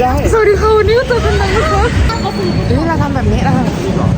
ได้ สวัสดีค่ะวันนี้ก็เจอกันแล้วนะคะนี่เราทำแบบนี้เราทำแบบนี้เหรอ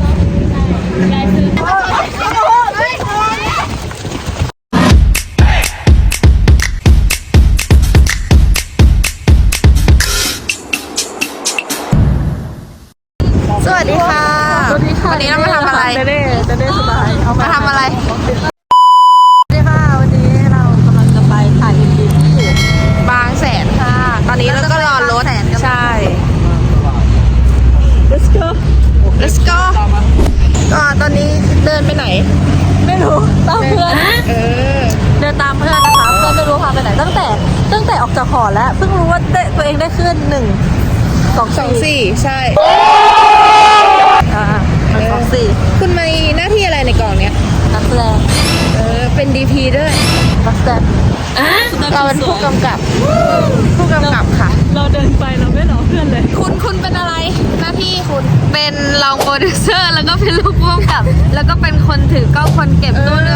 หนึ่งสองสองสี่ใช่อ่าหนึ่งสองสี่คุณมีหน้าที่อะไรในกองเนี้ยนักแสดงเออเป็น DP ด้วยนักแสดงเราเป็นผู้กำกับ ผู้กำกับค่ะ เราเดินไปเราไม่รอเพื่อนเลย คุณคุณเป็นอะไรหน้าที่คุณเป็นรองโปรดิวเซอร์แล้วก็เป็นลูกผู้กำกับ แล้วก็เป็นคนถือกล้องคนเก็บตู้เรื่อ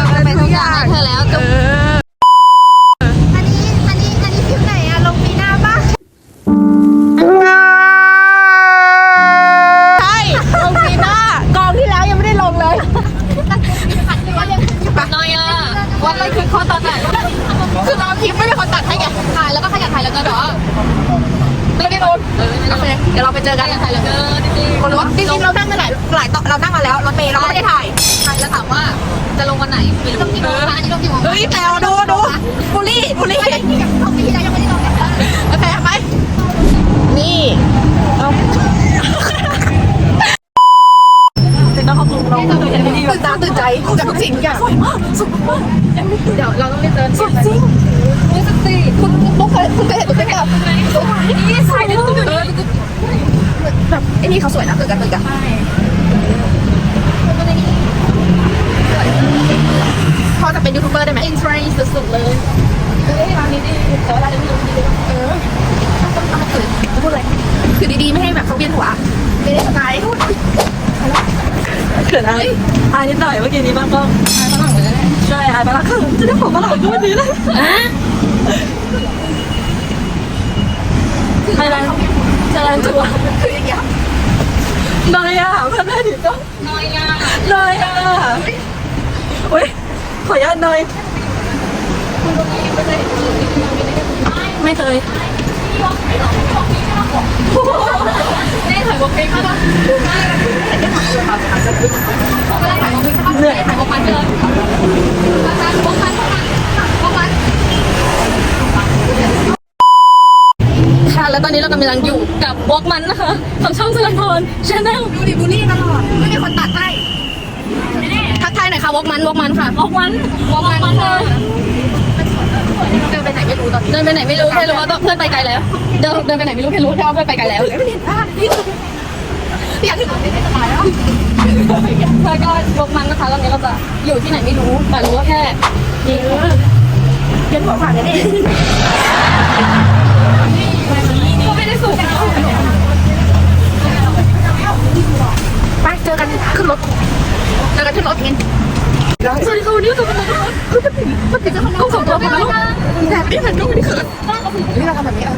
เคเดี๋ยวเราไปเจอกันขยันถ่ายแล้วก็จริงบนรถจริงๆเรานั่งมาหลายหลายต่อเรานั่งมาแล้วรถเมล์เราไม่ได้ถ่ายๆถ่ายแล้วถามว่าจะลงวันไหนหรือลงกี่โมงคะอันนี้ลงกี่โมงเฮ้ยแมวดูดูบุลี่บุลี่ของปีที่แล้วยังไม่ได้ลงเลยโอเคไปนี่เป็นนักขอบคุณเราเคยเห็นวิดีโอตื่นตาตื่นใจจากทุกสิ่งทุกอย่างเดี๋ยวเราต้องเรียนเดินสุดจริงนี่สุดสิคุณคุณเคยคุณเคยเห็นตุ๊กตานี่ใส่ในตู้เออ แบบไอ้นี่เขาสวยนะตึกกันตึกกันพ่อจะเป็นยูทูบเบอร์ได้ไหมอินทรีสุดๆเลยเฮ้ยร้านนี้ดีแต่ว่าร้านนี้ไม่ดีเออต้องเอามาถือพูดอะไรถือดีๆไม่ให้แบบเขาเวียนหัวไม่ได้สไตล์พูดเขินอายอายนิดหน่อยเมื่อกี้นี้บ้างก็ใช่อายไปละครึ่งจะได้ผมมาหลังก็วันนี้เลยไทยแลนด์ไท ยแลนด์จัวคืออย่างเงี้ยนอยอะเพื่อนแม่ดิก็น้อยอะนอยอะอุ้ยขออนุญาตหน่อยไม่เคยนี่ถ่ายวงเพลงค่ะเหนื่อยถ่ายวงมันเลยวงมันวงมัน ค่ะ แล้วตอนนี้เรากำลังอยู่กับวอล์กมันนะคะของช่องสลัมพรชาแนลดูดิบูลลี่ตลอดไม่มีคนตัดให้ทักทายหน่อยค่ะวงมันวงมันค่ะวอล์กมันวอล์กมันเลยเดินไปไหนไม่รู้ตอนเดินไปไหนไม่รู้แค่รู้ว่าเพื่อนไปไกลแล้วเดินเดินไปไหนไม่รู้แค่รู้แค่ว่าเพื่อนไปไกลแล้วไม่เห็นภาพนี่อยากถึงไม่ได้สบายแล้วแล้วก็วอล์กมันนะคะตอนนี้เราจะอยู่ที่ไหนไม่รู้แต่รู้ว่าแค่ยิงเย็นหัวผ่านเลยนี่ก็ไม่ ได้สูงไปเจอกันขึ้นรถ เจอกันขึ้นรถเองสวัสดีค่ะวันนี้จะเป็นอะไรมันติดจะทำกุ้งสองตัวพอแล้วแต่ไม่ได้เห็นก็ไม่ได้เขินนี่เราทำแบบนี้อะ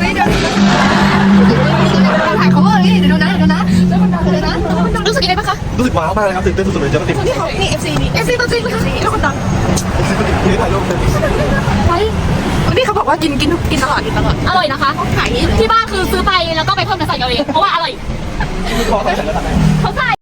ไม่เดี๋ยวเราถ่าย cover นี่เดี๋ยวดูนะเดี๋ยวนะเดี๋ยวนะรู้สึกยังไงบ้างคะรู้สึกว้าวมากเลยครับตื่นเต้นสุดๆเลยจะมาติดนี่เขานี่ FC นี่ FC ตัวจริงเลยค่ะนี่คนดังนี่ถ่ายรูปเป็นไป นี่เขาบอกว่ากินกินกินตลอดกินตลอดอร่อยนะคะ ขายนี่ที่บ้านคือซื้อไปแล้วก็ไปเพิ่มเนื้อสัตว์เอาเองเพราะว่าอร่อยที่คอใส่ใส่แล้วทำไงเขาใส่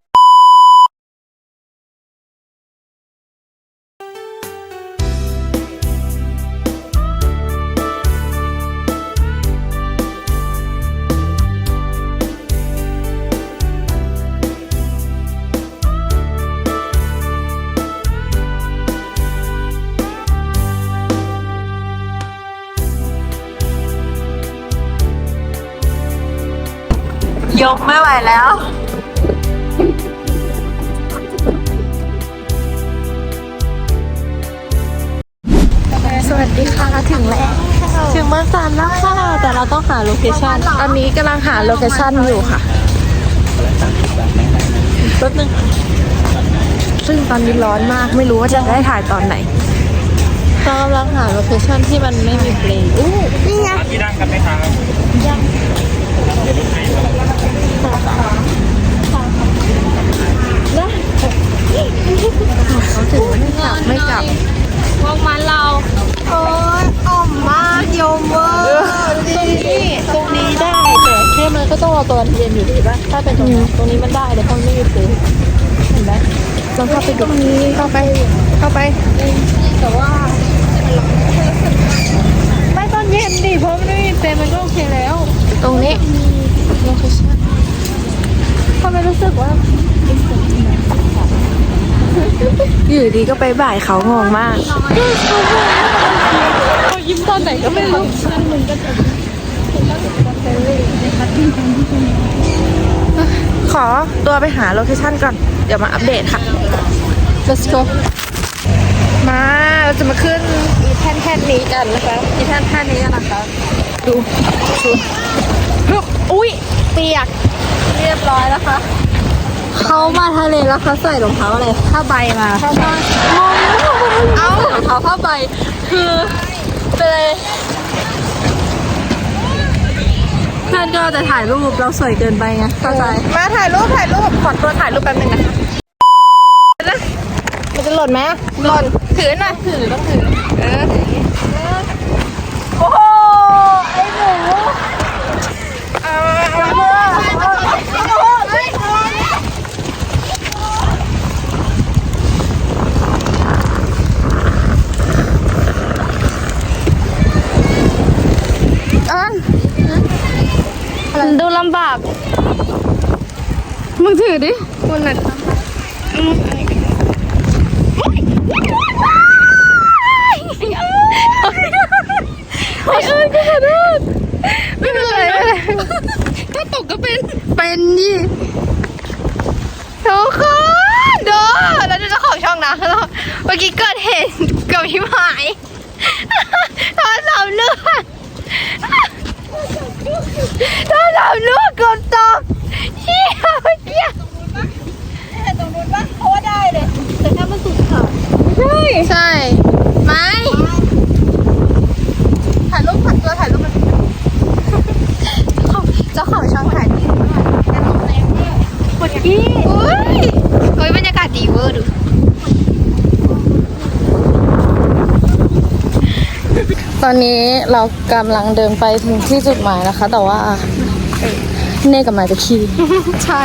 ยกไม่ไหวแล้วสวัสดีค่ะถึงแล้วถึงเมืองสามแล้วค่ะแต่เราต้องหาโลเคชั่นตอนนี้กำลังหาโลเคชั่นอยู่ค่ะแป๊บนึงซึ่งตอนนี้ร้อนมากไม่รู้ว่าจะได้ถ่ายตอนไหนเรากำลังหาโลเคชั่นที่มันไม่มีเพลงอู้นี่ไงที่นั่งกันไหมครับ เขาถึงไม่กลับไม่กลับวงมันเรา โอ้ยอ่อมมากโยมเวอร์ตรงนี้ตรงนี้ได้แต่แค่มันก็ต้องรอตัวเย็นอยู่ดีป่ะถ้าเป็นตรงนี้ตรงนี้มันได้แต่เพราะมันไม่มีเพลงเห็นไหมลองเข้าไปดูเข้าไปเข้าไปแต่ว่าไม่ตอนเย็นดิเพราะมันไม่มีเพลงมันก็โอเคแล้ว ตรงนี้โลเคชั่นทำไมรู้สึกว่าอยู่ดีก็ไปบ่ายเขางงมากเขายิ้มตอนไหนก็ไม่รู้ขอตัวไปหาโลเคชั่นก่อน เดี๋ยวมาอัปเดตค่ะ let's go มา เราจะมาขึ้นอีแท่นแท่นนี้กันนะคะอีแท่นแท่นนี้กันนะคะ ดูดูฮึบอุ้ย เปียกเรียบร้อยแล้วค่ะเขามาทะเลแล้วเขาใส่รองเท้าอะไรผ้าใบมาเข้าบ้านเอ้ารองเท้าผ้าใบคือเป็นอะไรเพื่อนก็จะถ่ายรูปเราสวยเกินไปไงเข้าใจมาถ่ายรูปถ่ายรูปขอตัวถ่ายรูปแป๊บนึงนะคะนะมันจะหล่นไหมหล่นถือหน่อยถือต้องถือเออโอ้โหไอ้หมูเอาเอาเอาดู ลำบาก มึงถือดิคุณน่ะไอ้เอ้ยขอโทษไม่เป็นไรไม่เป็นไรถ้าตกก็เป็น เป็นดิทุกคนดูเราจะเจ้าของช่องนะเมื่อกี้เกิดเหตุกับพี่หมายโทรศัพท์เลื่อน โทรศัพท์เลื่อนเกือบตกเฮียเมื่อกี้ใช่ไม่ ถ่ายรูปผัดตัวถ่ายรูปมันเจ้าของช่องถ่ายดีคนกี้อุ้ยเฮ้ยบรรยากาศดีเวอร์ดู ตอนนี้เรากำลังเดินไปถึงที่จุดหมายนะคะ แต่ว่าเน่กับหมายจะขี่ใช่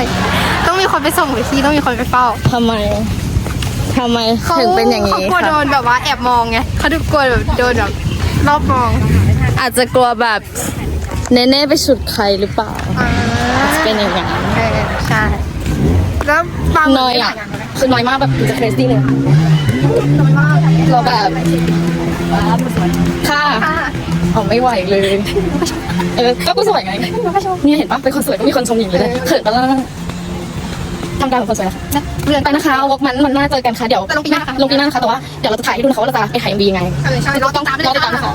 ต้องมีคนไปส่งหรือที่ต้องมีคนไปเฝ้าทำไมทำไมถึงเป็นอย่างเขานี้กลัวโดคะนแบบว่าแอบมองไงเขาดูกลัวแบบโดนแบบรอบมอง อาจจะกลัวแบบเน่ๆไปฉุดใครหรือเปล่าอาจจะเป็นอย่างนั้นเออใช่แล้วบางนอยอะคือน้อยมากแบบจะเครซี่เลย เราแบบค่ะเอาไม่ไหวเลย เออก็กูสวยไงเนี่ยเห็นปะเป็นคนสวยก็มีคนชมอย่างนี้เลยเขินปะล่ะทำการเป็นคนสวยนะคะเรียนไปนะคะวอกมันมันหน้าเจอกันค่ะเดี๋ยวลงปีหน้าลงปีหน้านะคะแต่ว่าเดี๋ยวเราจะถ่ายให้ดูนะคะว่าเราจะไปถ่ายมียังไงเออใช่เราต้องตามไปเลรอยติดตามนะนะคะ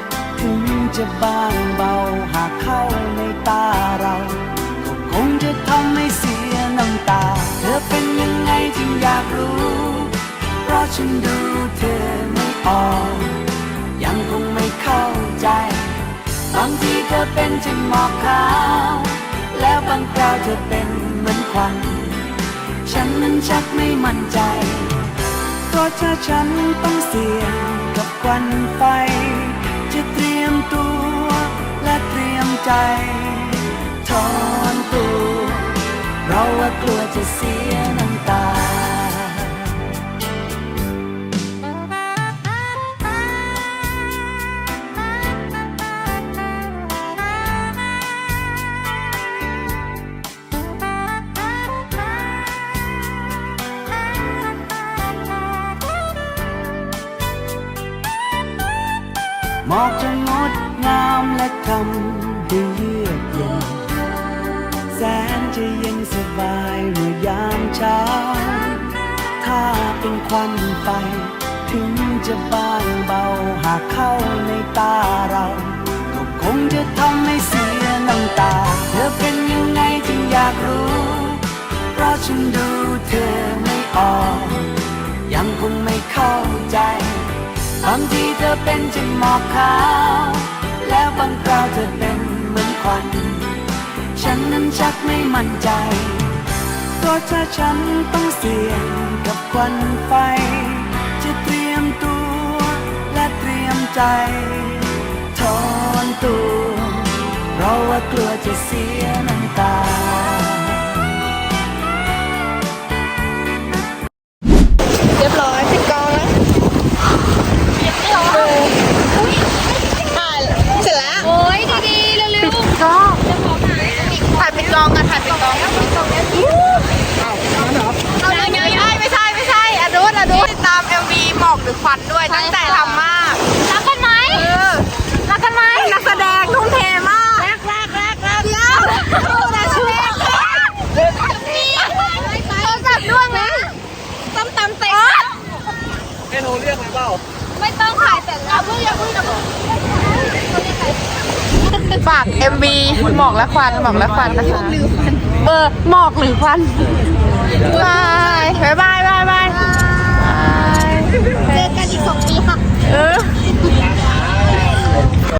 ถึงจะบางเบาหากเข้าในตาเราก็คงจะทำให้เสียน้ำตา เธอเป็นยังไงจึงอยากรู้ เพราะฉันดูเธอไม่ออกยังคงไม่เข้าใจ บางทีเธอเป็นจึงหมอกขาว แล้วบางคราวเธอเป็นเหมือนควันฉันนั้นชักไม่มั่นใจ เพราะถ้าฉันต้องเสี่ยงกับควันไฟ ใจถอนตัวเราว่ากลัวจะเสียน้ำตาหมอกจะงดงามและทำ ให้เยือกเย็นแสนจะเย็นสบายเมื่อยามเช้า ถ้าเป็นควันไฟ ถึงจะบางเบาหากเข้าในตาเรา ก็คงจะทำให้เสียน้ำตา เธอเป็นยังไงจึงอยากรู้ เพราะฉันดูเธอไม่ออก ยังคงไม่เข้าใจบางทีเธอเป็นจะหมอกขาว แล้วบางคราวเธอเป็น ควัน ฉันนั้นชักไม่มั่นใจ เพราะถ้าฉันต้องเสี่ยงกับควันไฟ จะเตรียมตัวและเตรียมใจ ทอนตัว เพราะว่ากลัวจะเสียน้ำตา หมอกหรือควันด้วยตั้งใจทำมากๆรักกันไหมเออรักกันไหมนักแสดงทุ่มเทมากแรกแรกแรกแรกเดี๋ยวนักแสดงโทรศัพท์ล่วงนะต้มตำเต็มเมนูเรียกไหมเปล่า ไม่ต้องขายเสร็จแล้วเพิ่งอย่าเพิ่งอย่าเพิ่งฝาก MV หมอกและควันหมอกและควันนะคะเออหมอกหรือควันบายบายบายบายบาย เจอกันอีกสองปีค่ะ เออ